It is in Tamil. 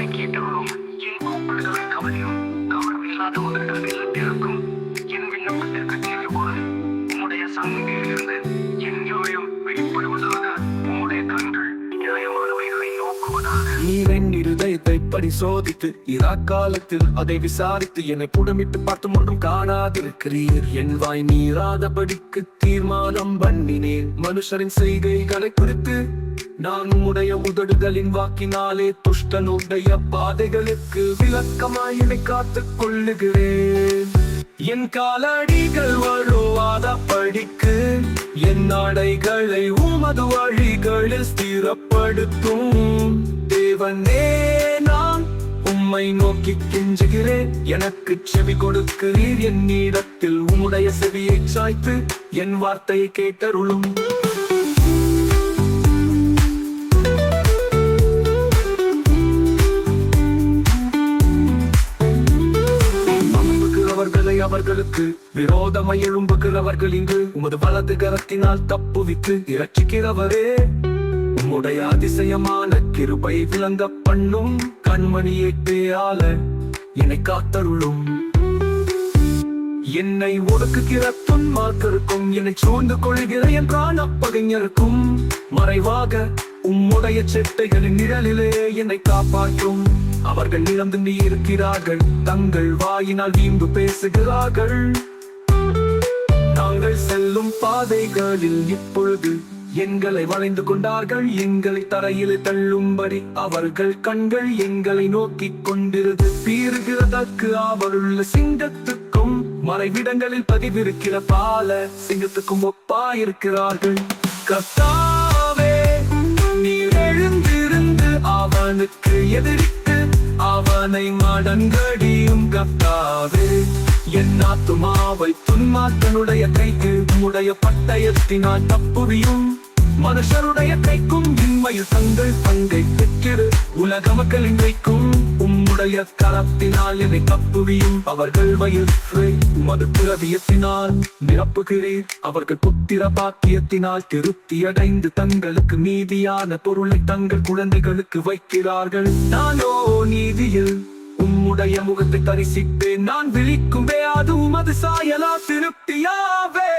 என்னை கேட்டவரும் என் கூப்பிடுதலை கவனியும் கவனமில்லாத உதடுகள் இல்லத்திருக்கும் என் விண்ணப்பத்திற்கு தீர்வு கூறு உம்முடைய சந்நிதியிலிருந்து என் நியாயம் வெளிப்படுவதாக உம்முடைய கண்கள் நியாயமானவைகளை நோக்குவதாக நீர் என் இருதயத்தை பரிசோதித்து இரா காலத்தில் அதை விசாரித்து என்னை புடமிட்டு பார்த்து ஒன்றும் காணாதிருக்கிறீர். என் வாய் நீராதபடிக்கு தீர்மானம் பண்ணினேன். மனுஷரின் செய்கைகளை குறித்து நான் உம்முடைய உதடுகளின் வாக்கினாலே துஷ்டனுடைய பாதைகளுக்கு விளக்கமாய் என்னை காத்துக் கொள்ளுகிறேன். என் காலடிகள் வழுவாத படிக்கு என் நாடைகளை உமது வழிகளில் ஸ்திரப்படுத்தும். தேவனே நான் உம்மை நோக்கி கெஞ்சுகிறேன். எனக்கு செவி கொடுக்கிறீர். என் இடத்தில் உம்முடைய செவியை சாய்த்து என் வார்த்தையை கேட்டருளும். அவர்களுக்கு விரோதமாய் எழும்புகிறவர்கள் இங்கு உமது வலது கரத்தினால் தப்புவித்து இரட்சிக்கிறவரே. உம்முடைய அதிசயமான கிருபை விளங்க பண்ணும் கண்மணியை பேயால என்னை காத்தருளும். என்னை ஒடுக்குகிற துன்மார்க்கருக்கும் என்னை சூழ்ந்து கொள்கிற என் பிராண மறைவாக உம்முடைய செட்டைகளின் நிழலிலே என்னை காப்பாற்றும். அவர்கள் இழந்து நீ இருக்கிறார்கள் தங்கள் வாயினால் வீம்பு பேசுகிறார்கள். நாங்கள் செல்லும் பாதைகளில் இப்பொழுது எங்களை வளைந்து கொண்டார்கள். எங்களை தரையில் தள்ளும்படி அவர்கள் கண்கள் எங்களை நோக்கிக் கொண்டிருது பீறுகிறதற்கு அவருள்ள சிங்கத்துக்கும் மறைவிடங்களில் பதிவிருக்கிற பால சிங்கத்துக்கும் ஒப்பாயிருக்கிறார்கள். கர்த்தாவே நீர் எழுந்திருந்து அவனுக்கு எதிரிட்டு யானை மடங்கடியும் கத்தாது என் ஆத்துமாவை துன்மாத்தனுடைய கைக்கு உடைய பட்டயத்தினால் தப்புவியும். மனுஷருடைய கைக்கும் இன்மையில் தங்கள் பங்கை பெற்றிரு. உலக மக்களின் கைக்கும் உடைய கலத்தினால் என்னை தப்புவியும் அவர்கள் வயிறு மது பிறவியத்தினால் நிரப்புகிறீர். அவர்கள் புத்திர பாக்கியத்தினால் திருப்தியடைந்து தங்களுக்கு நீதியான பொருளை தங்கள் குழந்தைகளுக்கு வைக்கிறார்கள். நானோ நீதியில் உம்முடைய முகத்தை தரிசிப்பேன். நான் விழிக்கும் அது உமது சாயலா திருப்தியாவே.